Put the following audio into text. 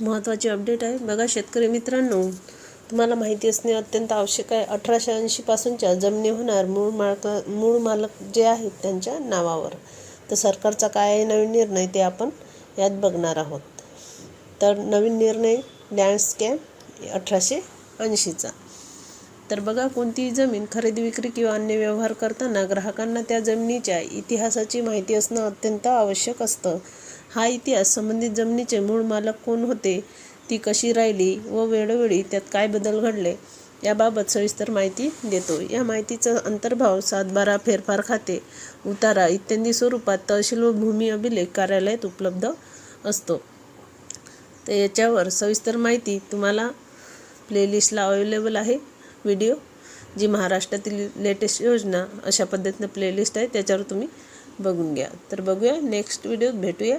महत्त्वाची अपडेट आहे. बघा शेतकरी मित्रांनो तुम्हाला माहिती असणे अत्यंत आवश्यक आहे. अठराशे ऐंशीपासूनच्या जमिनी होणार मूळ मालक मूळ मालक जे आहेत त्यांच्या नावावर. तर सरकारचा काय आहे नवीन निर्णय ते आपण यात बघणार आहोत. तर नवीन निर्णय लँड स्कॅम अठराशे ऐंशीचा. तर बघा कोणतीही जमीन खरेदी विक्री किंवा अन्य व्यवहार करताना ग्राहकांना त्या जमिनीच्या इतिहासाची माहिती असणं अत्यंत आवश्यक असतं. हा इतिहास संबंधित जमिनीचे मूळ मालक कोण होते? ती कशी राहिली व वेळोवेळी त्यात काय बदल घडले? याबाबत सविस्तर माहिती देतो. या माहितीचा अंतर्भाव सातबारा फेरफार खाते उतारा इत्यादी स्वरूपात तहसील व भूमी अभिलेख कार्यालयात उपलब्ध असतो. तर याच्यावर सविस्तर माहिती तुम्हाला प्लेलिस्टला अवेलेबल आहे. व्हिडिओ जी महाराष्ट्रातील लेटेस्ट योजना अशा पद्धतीनं प्लेलिस्ट आहे त्याच्यावर तुम्ही बघून घ्या. तर बघूया नेक्स्ट व्हिडिओत भेटूया.